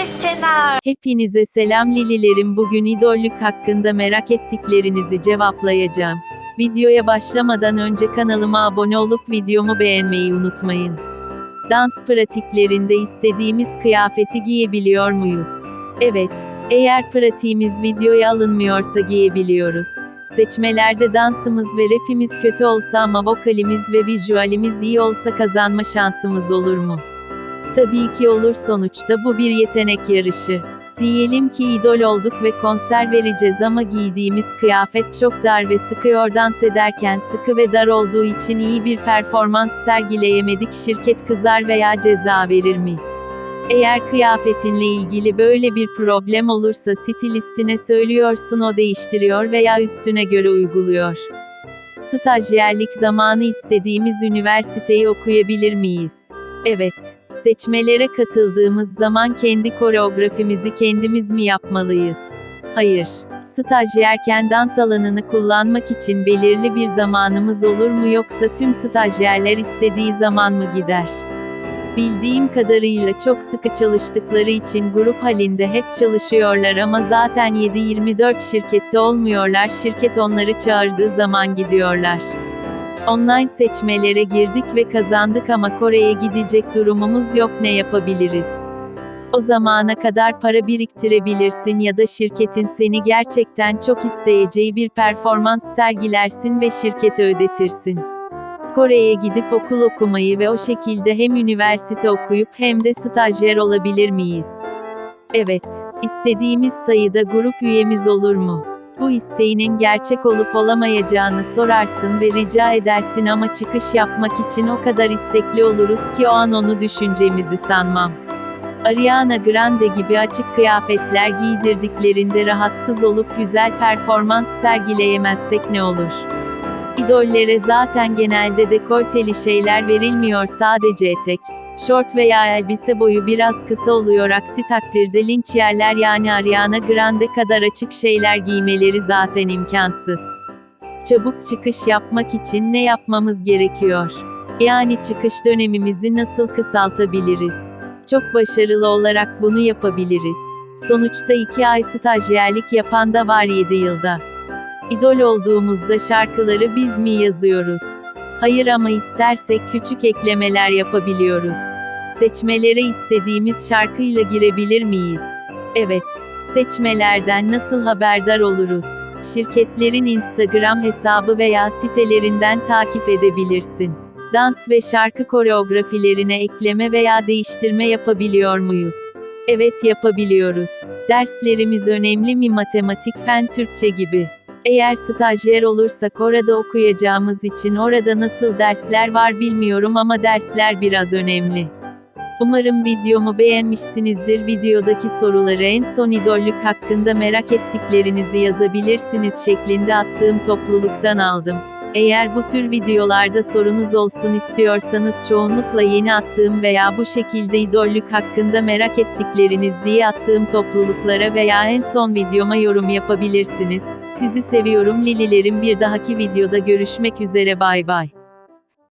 Lilis Channel. Hepinize selam Lililerim bugün idollük hakkında merak ettiklerinizi cevaplayacağım. Videoya başlamadan önce kanalıma abone olup videomu beğenmeyi unutmayın. Dans pratiklerinde istediğimiz kıyafeti giyebiliyor muyuz? Evet, eğer pratiğimiz videoya alınmıyorsa giyebiliyoruz. Seçmelerde dansımız ve rapimiz kötü olsa ama vokalimiz ve visualimiz iyi olsa kazanma şansımız olur mu? Tabii ki olur sonuçta bu bir yetenek yarışı. Diyelim ki idol olduk ve konser vereceğiz ama giydiğimiz kıyafet çok dar ve sıkıyor dans ederken sıkı ve dar olduğu için iyi bir performans sergileyemedik şirket kızar veya ceza verir mi? Eğer kıyafetinle ilgili böyle bir problem olursa stilistine söylüyorsun o değiştiriyor veya üstüne göre uyguluyor. Stajyerlik zamanı istediğimiz üniversiteyi okuyabilir miyiz? Evet. Seçmelere katıldığımız zaman kendi koreografimizi kendimiz mi yapmalıyız? Hayır. Stajyerken dans alanını kullanmak için belirli bir zamanımız olur mu yoksa tüm stajyerler istediği zaman mı gider? Bildiğim kadarıyla çok sıkı çalıştıkları için grup halinde hep çalışıyorlar ama zaten 7-24 şirkette olmuyorlar şirket onları çağırdığı zaman gidiyorlar. Online seçmelere girdik ve kazandık ama Kore'ye gidecek durumumuz yok ne yapabiliriz? O zamana kadar para biriktirebilirsin ya da şirketin seni gerçekten çok isteyeceği bir performans sergilersin ve şirkete ödetirsin. Kore'ye gidip okul okumayı ve o şekilde hem üniversite okuyup hem de stajyer olabilir miyiz? Evet, istediğimiz sayıda grup üyemiz olur mu? Bu isteğinin gerçek olup olamayacağını sorarsın ve rica edersin ama çıkış yapmak için o kadar istekli oluruz ki o an onu düşüneceğimizi sanmam. Ariana Grande gibi açık kıyafetler giydirdiklerinde rahatsız olup güzel performans sergileyemezsek ne olur? İdollere zaten genelde dekolteli şeyler verilmiyor sadece etek, şort veya elbise boyu biraz kısa oluyor aksi takdirde linç yerler yani Ariana Grande kadar açık şeyler giymeleri zaten imkansız. Çabuk çıkış yapmak için ne yapmamız gerekiyor? Yani çıkış dönemimizi nasıl kısaltabiliriz? Çok başarılı olarak bunu yapabiliriz. Sonuçta 2 ay stajyerlik yapan da var 7 yılda. İdol olduğumuzda şarkıları biz mi yazıyoruz? Hayır ama istersek küçük eklemeler yapabiliyoruz. Seçmelere istediğimiz şarkıyla girebilir miyiz? Evet. Seçmelerden nasıl haberdar oluruz? Şirketlerin Instagram hesabı veya sitelerinden takip edebilirsin. Dans ve şarkı koreografilerine ekleme veya değiştirme yapabiliyor muyuz? Evet yapabiliyoruz. Derslerimiz önemli mi matematik, fen, Türkçe gibi? Eğer stajyer olursak orada okuyacağımız için orada nasıl dersler var bilmiyorum ama dersler biraz önemli. Umarım videomu beğenmişsinizdir. Videodaki soruları en son idollük hakkında merak ettiklerinizi yazabilirsiniz şeklinde attığım topluluktan aldım. Eğer bu tür videolarda sorunuz olsun istiyorsanız çoğunlukla yeni attığım veya bu şekilde idollük hakkında merak ettikleriniz diye attığım topluluklara veya en son videoma yorum yapabilirsiniz. Sizi seviyorum Lililerim bir dahaki videoda görüşmek üzere bay bay.